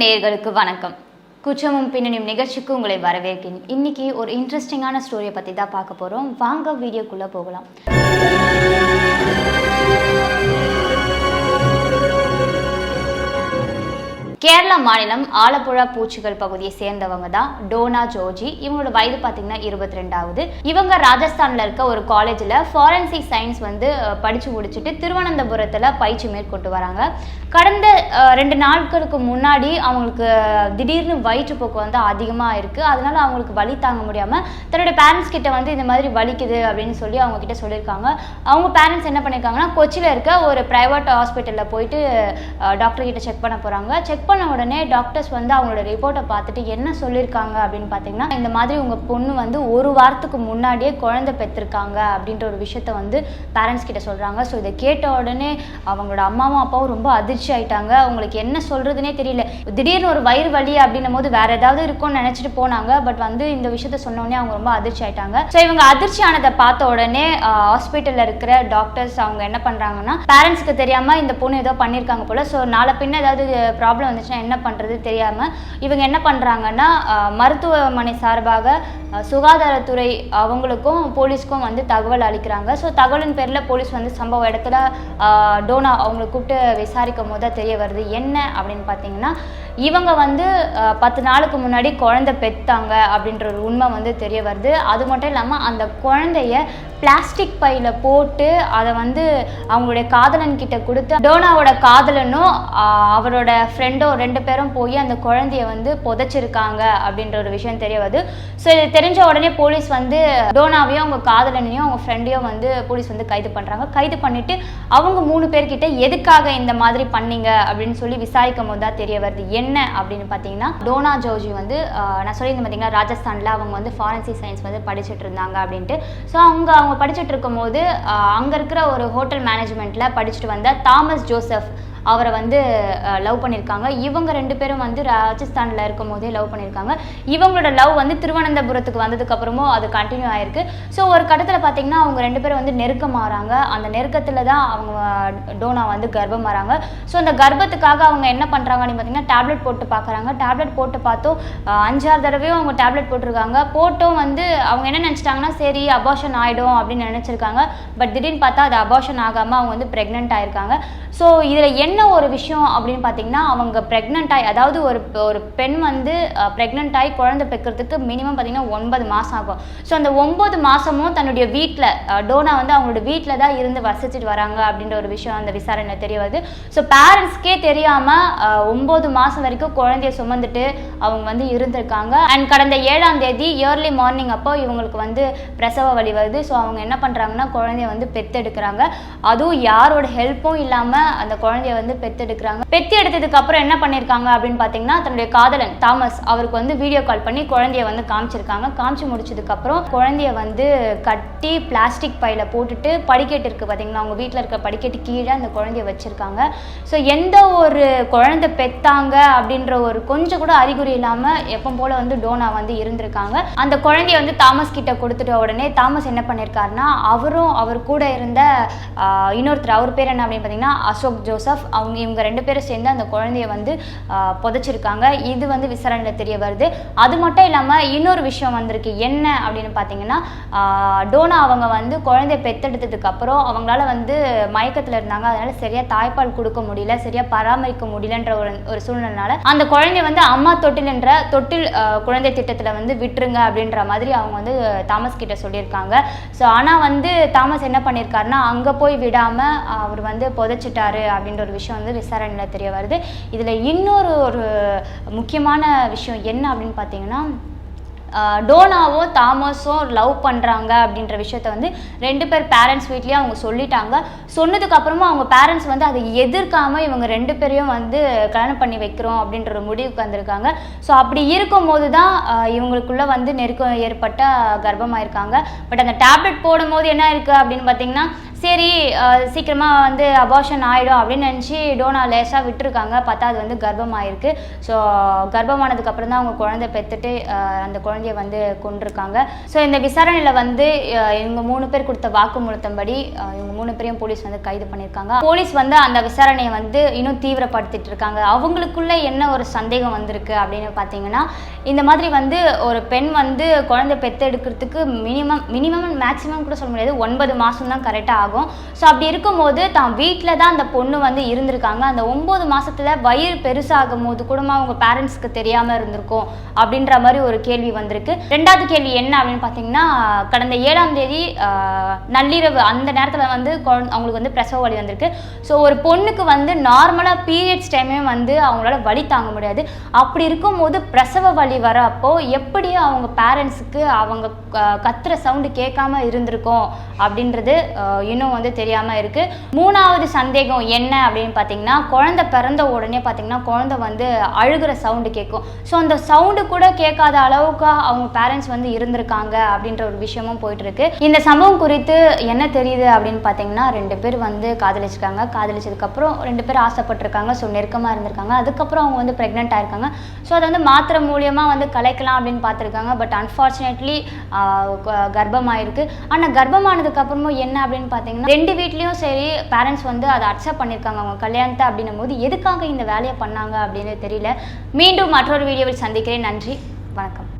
நேர்களுக்கு வணக்கம். குற்றமும் பின்னணியும் நிகழ்ச்சிக்கு உங்களை வரவேற்கிறேன். இன்னைக்கு ஒரு இன்ட்ரெஸ்டிங்கான ஸ்டோரியை பற்றி தான் பார்க்க போகிறோம் வாங்க வீடியோக்குள்ளே போகலாம். கேரளா மாநிலம் ஆலப்புழா பூச்சிகள் பகுதியை சேர்ந்தவங்க தான் டோனா ஜோஜி. இவங்களோட வயது பார்த்தீங்கன்னா இருபத்தி ரெண்டாவது இவங்க ராஜஸ்தான்ல இருக்க ஒரு காலேஜில் ஃபாரன்சிக் சயின்ஸ் வந்து படித்து படிச்சு முடிச்சுட்டு திருவனந்தபுரத்தில் பயிற்சி மேற்கொண்டு வராங்க. கடந்த ரெண்டு நாட்களுக்கு முன்னாடி அவங்களுக்கு திடீர்னு வயிற்றுப்போக்கு வந்து அதிகமாக இருக்குது அதனால அவங்களுக்கு வலி தாங்க முடியாமல் தன்னோட பேரண்ட்ஸ் கிட்ட வந்து இந்த மாதிரி வலிக்குது அப்படின்னு சொல்லி அவங்க கிட்ட சொல்லியிருக்காங்க. அவங்க பேரண்ட்ஸ் என்ன பண்ணியிருக்காங்கன்னா கொச்சியில் இருக்க ஒரு ப்ரைவேட் ஹாஸ்பிட்டலில் போயிட்டு டாக்டர் கிட்ட செக் பண்ண போகிறாங்க செக் பண்ண உடனே டாக்டர்ஸ் வந்து அவங்களோட ரிப்போர்ட்டை பார்த்துட்டு என்ன சொல்லியிருக்காங்க அப்படின்னு பார்த்தீங்கன்னா இந்த மாதிரி உங்கள் பொண்ணு வந்து ஒரு வாரத்துக்கு முன்னாடியே குழந்தை பெற்றிருக்காங்க அப்படின்ற ஒரு விஷயத்த வந்து பேரண்ட்ஸ் கிட்ட சொல்கிறாங்க ஸோ இதை கேட்ட உடனே அவங்களோட அம்மாவும் அப்பாவும் ரொம்ப அதிர்ச்சி ஆயிட்டாங்க. அவங்களுக்கு என்ன சொல்கிறதுனே தெரியல. திடீர்னு ஒரு வயிறு வலி அப்படின்னும் போது வேற ஏதாவது இருக்கும்னு நினச்சிட்டு போனாங்க. பட் வந்து இந்த விஷயத்த சொன்ன உடனே அவங்க ரொம்ப அதிர்ச்சி ஆயிட்டாங்க. ஸோ இவங்க அதிர்ச்சி ஆனதை பார்த்த உடனே ஹாஸ்பிட்டலில் இருக்கிற டாக்டர்ஸ் அவங்க என்ன பண்ணுறாங்கன்னா பேரண்ட்ஸ்க்கு தெரியாமல் இந்த பொண்ணு ஏதோ பண்ணியிருக்காங்க போல. ஸோ நாளை பின்ன ஏதாவது ப்ராப்ளம் வந்துச்சுன்னா என்ன பண்ணுறது தெரியாமல் இவங்க என்ன பண்ணுறாங்கன்னா மருத்துவமனை சார்பாக சுகாதாரத்துறை அவங்களுக்கும் போலீஸ்க்கும் வந்து தகவல் அளிக்கிறாங்க. ஸோ தகவலின் பேரில் போலீஸ் வந்து சம்பவ இடத்துல டோனா அவங்களை கூப்பிட்டு விசாரிக்கும் போது தெரிய வருது. என்ன அப்படின்னு பார்த்தீங்கன்னா இவங்க வந்து பத்து நாளுக்கு முன்னாடி குழந்தை பெத்தாங்க அப்படின்ற ஒரு உண்மை வந்து தெரிய வருது. அது மட்டும் இல்லாமல் அந்த குழந்தைய பிளாஸ்டிக் பையில் போட்டு அதை வந்து அவங்களுடைய காதலன் கிட்ட கொடுத்து டோனாவோட காதலனும் அவரோட ஃப்ரெண்டோ ரெண்டு பேரும் போய் அந்த குழந்தைய வந்து புதைச்சிருக்காங்க அப்படின்ற ஒரு விஷயம் தெரிய வருது. ஸோ இது தெரிஞ்ச உடனே போலீஸ் வந்து டோனாவையும் அவங்க காதலனையும் அவங்க ஃப்ரெண்டையும் வந்து போலீஸ் வந்து கைது பண்ணுறாங்க கைது பண்ணிட்டு அவங்க மூணு பேர்கிட்ட எதுக்காக இந்த மாதிரி பண்ணீங்க அப்படின்னு சொல்லி விசாரிக்கும் போது தான் தெரிய வருது. என்ன அப்படின்னு பார்த்தீங்கன்னா டோனா ஜோஜி வந்து ஆஹ், நான் சொல்லியிருந்தேன் பார்த்தீங்கன்னா ராஜஸ்தானில் அவங்க வந்து ஃபாரன்சி சயின்ஸ் வந்து படிச்சுட்டு இருந்தாங்க அப்படின்ட்டு. ஸோ அவங்க அவங்க படிச்சுட்டு இருக்கும்போது அங்கே இருக்கிற ஒரு ஹோட்டல் மேனேஜ்மெண்ட்டில் படிச்சுட்டு வந்த தாமஸ் ஜோசப் அவரை வந்து லவ் பண்ணியிருக்காங்க. இவங்க ரெண்டு பேரும் வந்து ராஜஸ்தானில் இருக்கும் போதே லவ் பண்ணியிருக்காங்க. இவங்களோட லவ் வந்து திருவனந்தபுரத்துக்கு வந்ததுக்கப்புறமும் அது கண்டினியூ ஆயிருக்கு. ஸோ ஒரு கட்டத்தில் பார்த்தீங்கன்னா அவங்க ரெண்டு பேரும் வந்து நெருக்கம் ஆகிறாங்க அந்த நெருக்கத்தில் தான் அவங்க டோனா வந்து கர்ப்பம் வராங்க ஸோ அந்த கர்ப்பத்துக்காக அவங்க என்ன பண்ணுறாங்க அப்படின்னு பார்த்தீங்கன்னா டேப்லெட் போட்டு பார்க்குறாங்க டேப்லெட் போட்டு பார்த்தோம் அஞ்சாறு தடவையும் அவங்க டேப்லெட் போட்டிருக்காங்க. போட்டும் வந்து அவங்க என்ன நினச்சிட்டாங்கன்னா சரி அபாஷன் ஆகிடும் அப்படின்னு நினச்சிருக்காங்க. பட் திடீர்னு பார்த்தா அது அபாஷன் ஆகாமல் அவங்க வந்து ப்ரெக்னென்ட் ஆயிருக்காங்க. ஸோ இதில் என்ன ஒரு விஷயம் அப்படின்னு பார்த்தீங்கன்னா அவங்க ப்ரெக்னென்ட் ஆகி அதாவது ஒரு ஒரு பெண் வந்து ப்ரெக்னென்ட் ஆகி குழந்தை பெக்கிறதுக்கு மினிமம் பார்த்தீங்கன்னா ஒன்பது மாதம் ஆகும். ஸோ அந்த ஒம்பது மாதமும் தன்னுடைய வீட்டில் டோனா வந்து அவங்களோட வீட்டில் தான் இருந்து வசிச்சுட்டு வராங்க அப்படின்ற ஒரு விஷயம் அந்த விசாரணை தெரிய வருது. ஸோ பேரண்ட்ஸ்க்கே தெரியாமல் ஒம்பது மாதம் வரைக்கும் குழந்தைய சுமந்துட்டு அவங்க வந்து இருந்திருக்காங்க. அண்ட் கடந்த ஏழாம் தேதி இயர்லி மார்னிங் அப்போ இவங்களுக்கு வந்து பிரசவ வழி வருது. ஸோ அவங்க என்ன பண்ணுறாங்கன்னா குழந்தைய வந்து பெத்தெடுக்கிறாங்க. அதுவும் யாரோட ஹெல்ப்பும் இல்லாமல் அந்த குழந்தைய வந்து பெத்தெடுக்கிறாங்க பெத்தி எடுத்ததுக்கு அப்புறம் என்ன பண்ணியிருக்காங்க அப்படின்னு பார்த்தீங்கன்னா தன்னுடைய காதலன் தாமஸ் அவருக்கு வந்து வீடியோ கால் பண்ணி குழந்தைய வந்து காமிச்சிருக்காங்க. காமிச்சு முடிச்சதுக்கு அப்புறம் குழந்தைய வந்து கட்டி பிளாஸ்டிக் பையில போட்டுட்டு படிக்கட்டு இருக்கு பார்த்தீங்களா அவங்க வீட்டில் இருக்க படிக்கட்டு கீழே அந்த குழந்தைய வச்சிருக்காங்க. ஸோ எந்த ஒரு குழந்தை பெத்தாங்க அப்படின்ற ஒரு கொஞ்சம் கூட அறிகுறி இல்லாமல் எப்போ போல வந்து டோனா வந்து இருந்திருக்காங்க. அந்த குழந்தைய வந்து தாமஸ் கிட்ட கொடுத்துட்ட உடனே தாமஸ் என்ன பண்ணியிருக்காருன்னா அவரும் அவர் கூட இருந்த இன்னொருத்தர் அவர் பேர் என்ன அப்படின்னு பார்த்தீங்கன்னா அசோக் ஜோசப். அவங்க இவங்க ரெண்டு பேரும் சேர்ந்து அந்த குழந்தைய வந்து புதைச்சிருக்காங்க. இது வந்து விசாரணையில் தெரிய வருது. அது மட்டும் இல்லாமல் இன்னொரு விஷயம் வந்திருக்கு. என்ன அப்படின்னு பார்த்தீங்கன்னா டோனா அவங்க வந்து குழந்தைய பெத்தெடுத்ததுக்கு அப்புறம் அவங்களால வந்து மயக்கத்தில் இருந்தாங்க. அதனால சரியாக தாய்ப்பால் கொடுக்க முடியல சரியாக பராமரிக்க முடியலன்ற ஒரு ஒரு சூழ்நிலைனால அந்த குழந்தைய வந்து அம்மா தொட்டில் என்ற தொட்டில் குழந்தை திட்டத்தில் வந்து விட்டுருங்க அப்படின்ற மாதிரி அவங்க வந்து தாமஸ் கிட்ட சொல்லியிருக்காங்க. ஸோ ஆனால் வந்து தாமஸ் என்ன பண்ணியிருக்காருன்னா அங்கே போய் விடாமல் அவர் வந்து புதைச்சிட்டாரு அப்படின்ற ஒரு விஷயம் வந்து விசாரணையில் தெரிய வருது. இதில் இன்னொரு ஒரு முக்கியமான விஷயம் என்ன அப்படின்னு பார்த்தீங்கன்னா டோனாவோ டோனாவும் தாமஸும் லவ் பண்ணுறாங்க அப்படின்ற விஷயத்த வந்து ரெண்டு பேர் பேரண்ட்ஸ் வீட்லேயும் அவங்க சொல்லிட்டாங்க. சொன்னதுக்கு அப்புறமா அவங்க பேரண்ட்ஸ் வந்து அதை எதிர்க்காமல் இவங்க ரெண்டு பேரையும் வந்து கல்யாணம் பண்ணி வைக்கிறோம் அப்படின்ற ஒரு முடிவுக்கு வந்திருக்காங்க. ஸோ அப்படி இருக்கும்போது தான் இவங்களுக்குள்ளே இவங்களுக்குள்ள வந்து நெருக்கம் ஏற்பட்ட கர்ப்பமாயிருக்காங்க. பட் அந்த டேப்லெட் போடும்போது என்ன இருக்குது அப்படின்னு பார்த்தீங்கன்னா சரி சீக்கிரமாக வந்து அபார்ஷன் ஆகிடும் அப்படின்னு நினச்சி டோனா லேசாக விட்டுருக்காங்க. பார்த்தா அது வந்து கர்ப்பமாயிருக்கு. ஸோ கர்ப்பமானதுக்கப்புறம் தான் அவங்க குழந்தை பெற்றுட்டு அந்த குழந்தைய வந்து கொண்டிருக்காங்க ஸோ இந்த விசாரணையில் வந்து இவங்க மூணு பேர் கொடுத்த வாக்குமூலத்தின்படி இவங்க மூணு பேரையும் போலீஸ் வந்து கைது பண்ணியிருக்காங்க. போலீஸ் வந்து அந்த விசாரணையை வந்து இன்னும் தீவிரப்படுத்திட்டு இருக்காங்க. அவங்களுக்குள்ளே என்ன ஒரு சந்தேகம் வந்திருக்கு அப்படின்னு பார்த்தீங்கன்னா இந்த மாதிரி வந்து ஒரு பெண் வந்து குழந்தை பெத்தெடுக்கிறதுக்கு மினிமம் மினிமம் மேக்ஸிமம் கூட சொல்ல முடியாது. ஒன்பது மாதம் தான் கரெக்டாக ஆகும். ஸோ அப்படி இருக்கும்போது தான் வீட்டில் தான் அந்த பொண்ணு வந்து இருந்திருக்காங்க. அந்த ஒம்பது மாசத்துல வயிறு பெருசாகும் போது கூடமா அவங்க பேரண்ட்ஸ்க்கு தெரியாமல் இருந்திருக்கும் அப்படின்ற மாதிரி ஒரு கேள்வி வந்திருக்கு. ரெண்டாவது கேள்வி என்ன அப்படின்னு பார்த்தீங்கன்னா கடந்த ஏழாம் தேதி நள்ளிரவு அந்த நேரத்தில் வந்து அவங்களுக்கு வந்து பிரசவ வலி வந்திருக்கு. ஸோ ஒரு பொண்ணுக்கு வந்து நார்மலாக பீரியட்ஸ் டைமே வந்து அவங்களால வலி தாங்க முடியாது. அப்படி இருக்கும்போது பிரசவ வலி வர அப்போ எப்படி அவங்க பேரண்ட்ஸுக்கு அவங்க கத்துற சவுண்டு கேட்காம இருந்திருக்கும் அப்படின்றது இன்னும் வந்து தெரியாமல் இருக்கு. மூணாவது சந்தேகம் என்ன அப்படின்னு பார்த்தீங்கன்னா குழந்தை பிறந்த உடனே பார்த்தீங்கன்னா குழந்தை வந்து அழுகிற சவுண்டு கேட்கும் ஸோ அந்த சவுண்டு கூட கேட்காத அளவுக்கு அவங்க பேரண்ட்ஸ் வந்து இருந்திருக்காங்க அப்படின்ற ஒரு விஷயமும் போயிட்டு இருக்கு இந்த சம்பவம் குறித்து என்ன தெரியுது அப்படின்னு பார்த்தீங்கன்னா ரெண்டு பேர் வந்து காதலிச்சிருக்காங்க. காதலிச்சதுக்கப்புறம் ரெண்டு பேர் ஆசைப்பட்டிருக்காங்க. ஸோ நெருக்கமாக இருந்திருக்காங்க. அதுக்கப்புறம் அவங்க வந்து ப்ரெக்னென்ட் ஆயிருக்காங்க. ஸோ அதை வந்து மாத்திரை மூலியமாக வந்து கலைக்கலாம் அப்படின்னு பார்த்துருக்காங்க பட் அன்ஃபார்ச்சுனேட்லி கர்ப்பமாயிருக்கு. ஆனால் கர்ப்பமானதுக்கு அப்புறமும் என்ன அப்படின்னு பார்த்தீங்கன்னா ரெண்டு வீட்லேயும் சரி பேரண்ட்ஸ் வந்து அதை அக்செப்ட் பண்ணியிருக்காங்க அவங்க கல்யாணத்தை அப்படின்னும் போது எதுக்காக இந்த வேலையை பண்ணாங்க அப்படின்னு தெரியல. மீண்டும் மற்றொரு வீடியோவில் சந்திக்கிறேன். நன்றி. வணக்கம்.